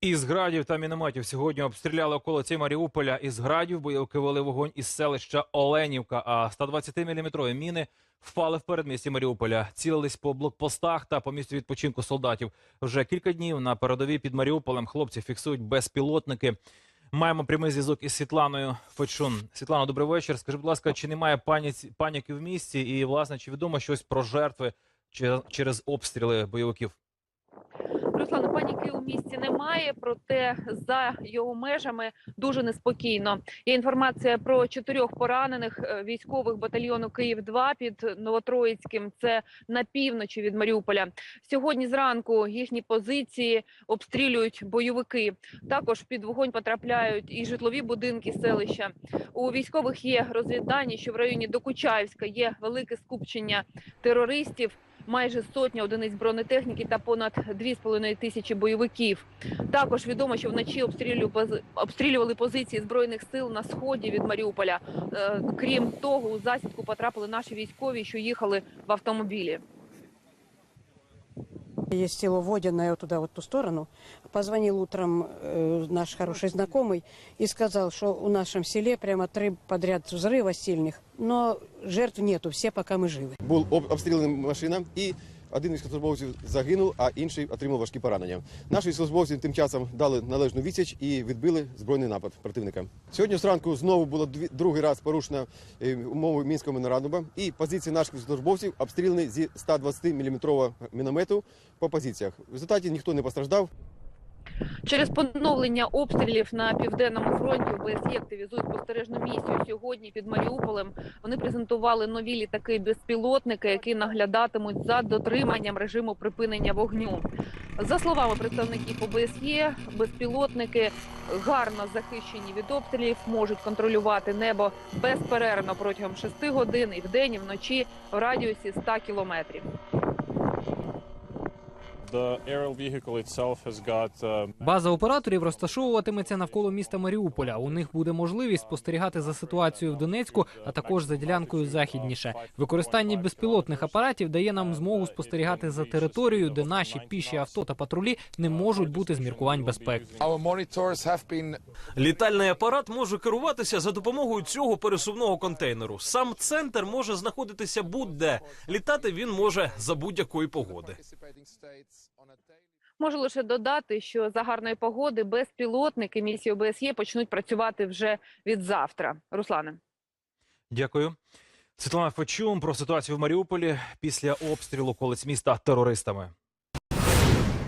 Із градів та мінометів сьогодні обстріляли околиці Маріуполя. Із градів бойовики вели вогонь із селища Оленівка, а 120-мм міни впали в передмісті Маріуполя. Цілились по блокпостах та по місцю відпочинку солдатів. Вже кілька днів на передовій під Маріуполем хлопці фіксують безпілотники. Маємо прямий зв'язок із Світланою Фечун. Світлано, добрий вечір. Скажи, будь ласка, чи немає паніці, паніки в місті? І, власне, чи відомо щось про жертви че- через обстріли бойовиків? Руслана, паніки у місті немає, проте за його межами дуже неспокійно. Є інформація про чотирьох поранених е, військових батальйону Київ 2 під Новотроїцьким. Це на півночі від Маріуполя. Сьогодні зранку їхні позиції обстрілюють бойовики. Також під вогонь потрапляють і житлові будинки селища. У військових є розвіддані, що в районі Докучаївська є велике скупчення терористів майже сотня одиниць бронетехніки та понад 2,5 тисячі бойовиків. Також відомо, що вночі обстрілювали пози- обстрілювали позиції збройних сил на сході від Маріуполя. Е, Крім того, у засідку потрапили наші військові, що їхали в автомобілі. Есть село Водяное, вот туда, вот ту сторону. Позвонил утром э, наш хороший знакомый и сказал, что у нашем селе прямо три подряд взрыва сильных, но жертв нету, все пока мы живы. Був об- обстріляна машина, і один із службовців загинув, а інший отримав важкі поранення. Наші службовці тим часом дали належну відсіч і відбили збройний напад противника. Сьогодні зранку знову було другий раз порушено е, умови мінського меморандуму, і позиції наших службовців обстріляні зі 120 мм міномету по позиціях. В результаті ніхто не постраждав. Через поновлення обстрілів на південному фронті ОБСЄ активізують спостережну місію. Сьогодні під Маріуполем вони презентували нові літаки безпілотники, які наглядатимуть за дотриманням режиму припинення вогню. За словами представників ОБСЄ, безпілотники гарно захищені від обстрілів, можуть контролювати небо безперервно протягом 6 годин і вдень, і вночі в радіусі 100 кілометрів. База операторів розташовуватиметься навколо міста Маріуполя. У них буде можливість спостерігати за ситуацією в Донецьку, а також за ділянкою західніше. Використання безпілотних апаратів дає нам змогу спостерігати за територією, де наші піші авто та патрулі не можуть бути з міркувань безпеки. Our monitors Літальний апарат може керуватися за допомогою цього пересувного контейнеру. Сам центр може знаходитися будь-де. Літати він може за будь-якої погоди. Можу лише додати, що за гарної погоди безпілотники місії ОБСЄ почнуть працювати вже від завтра. Руслане. Дякую. Світлана Фечун про ситуацію в Маріуполі після обстрілу колець міста терористами.